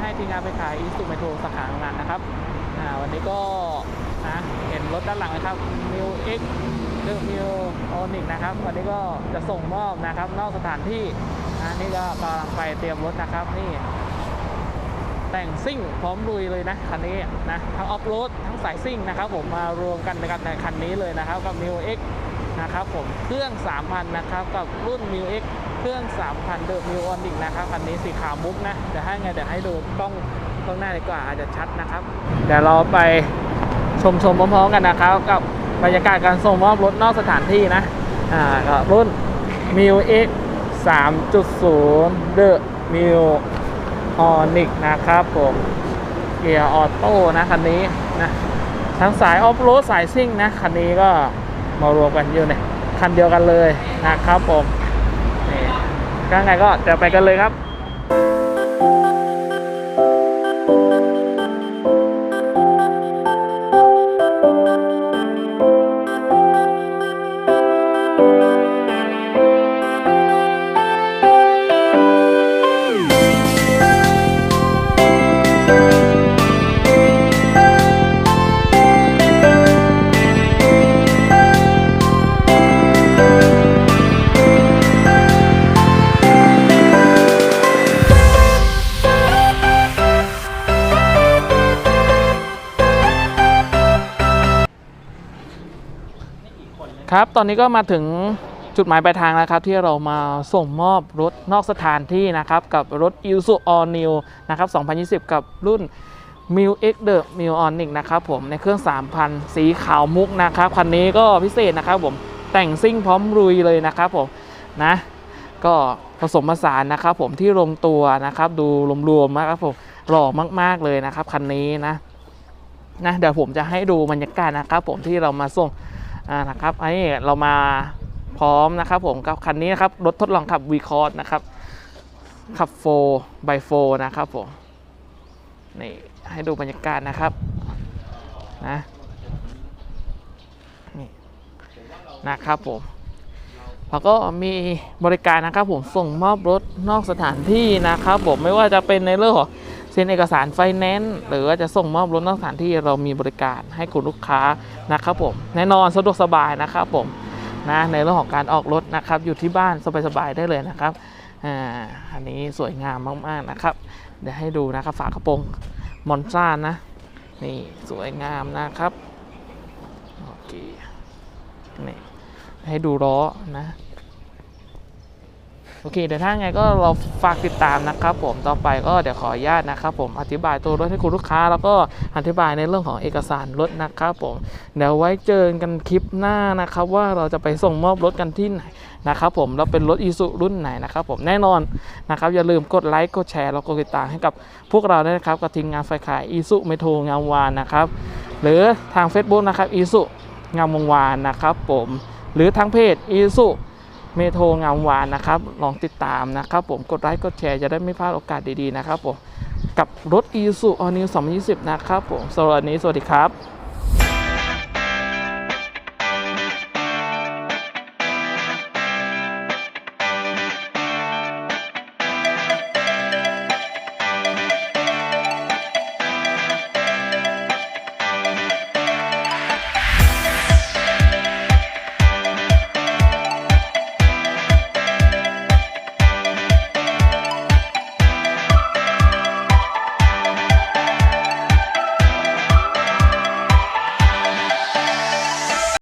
ให้ทีมงานไปขายอีสุเมโทรสาขาของงานนะครับวันนี้ก็นะเห็นรถด้านหลังนะครับ New X เรื่อง New Onic นะครับ วันนี้ก็จะส่งมอบนะครับ นอกสถานที่นะนี่ก็กำลังไปเตรียมรถนะครับนี่แต่งซิ่งพร้อมลุยเลยนะคันนี้นะทั้งออฟโรดทั้งสายซิ่งนะครับ ผมมารวมกันในกันในคันนี้เลยนะครับกับ New X นะครับผมเครื่อง 3,000 นะครับ กับรุ่น New X เครื่อง 3,000 เดอะ New Onic นะครับคันนี้สีขาวมุกนะเดี๋ยวให้ไงเดี๋ยวให้ดูกล้องข้างหน้าดีกว่าอาจจะชัดนะครับเดี๋ยวเราไปชมชมพร้อมๆกันนะครับ กับบรรยากาศการส่งมอบรถนอกสถานที่นะอ่าก็รุ่น New X 3.0 The New ออนิกนะครับผมเกียร์ออโต้นะคันนี้นะทั้งสายออฟโรดสายซิ่งนะคันนี้ก็ มารวมกันอยู่ในคันเดียวกันเลยนะครับผมนี่ก็ไงก็เดี๋ยวไปกันเลยครับ ครับ ตอนนี้ก็มาถึงจุดหมายปลายทางแล้วครับ ที่เรามาส่งมอบรถนอกสถานที่นะครับ กับรถ i s u All New นะครับ 2020 กับรุ่น m i l X The m i l Onic นะครับผมในเครื่อง 3,000 สีขาวมุกนะครับ คันนี้ก็พิเศษนะครับผมแต่งซิ่งพร้อมรุยเลยนะครับผมนะ ก็ผสมผสานนะครับผมที่ลงตัวนะครับ ดูรวมๆนะครับผมหล่อมากๆเลยนะครับคันนี้นะนะเดี๋ยวผมจะให้ดูบรรยากาศนะครับผมที่เรามาส่ง อ่านะครับอันนี้เรามาพร้อมนะครับผมกับคันนี้นะครับรถทดลองขับ v c o r d นะครับขับ4 by 4นะครับผมนี่ให้ดูบรรยากาศนะครับนะนี่นะครับผมแล้วก็มีบริการนะครับผมส่งมอบรถนอกสถานที่นะครับผมไม่ว่าจะเป็นในเรื่องของ เซ็นเอกสารไฟแนนซ์หรือว่าจะส่งมอบรถนอกสถานที่เรามีบริการให้คุณลูกค้านะครับผมแน่นอนสะดวกสบายนะครับผมนะในเรื่องของการออกรถนะครับ อยู่ที่บ้านสบายๆได้เลยนะครับอ่าอันนี้สวยงามมากๆนะครับ เดี๋ยวให้ดูนะครับฝากระโปรงมอนซ่านะนี่สวยงามนะครับโอเคนี่ให้ดูล้อนะ โอเคเดี๋ยวถ้าไงก็เราฝากติดตามนะครับผมต่อไปก็เดี๋ยวขออนุญาตนะครับผมอธิบายตัวรถให้คุณลูกค้า แล้วก็อธิบายในเรื่องของเอกสารรถนะครับผมเดี๋ยวไว้เจอกันคลิปหน้านะครับว่าเราจะไปส่งมอบรถกันที่ไหนนะครับผมแล้วเป็นรถอีซูรุ่นไหนนะครับผมแน่นอนนะครับอย่าลืมกดไลค์กดแชร์แล้วก็ติดตามให้กับพวกเราด้วยนะครับกับทีมงานไฟขายอีซูเมโทงามวานนะครับหรือทาง Facebook นะครับอีซูงามวงวานนะครับผมหรือทางเพจอีซู เมโทรงามวานนะครับ ลองติดตามนะครับผมกดไลค์กดแชร์จะได้ไม่พลาดโอกาสดีๆนะครับผมกับรถอีซูออนิว2020 นะครับผมสำหรับวันนี้สวัสดีครับ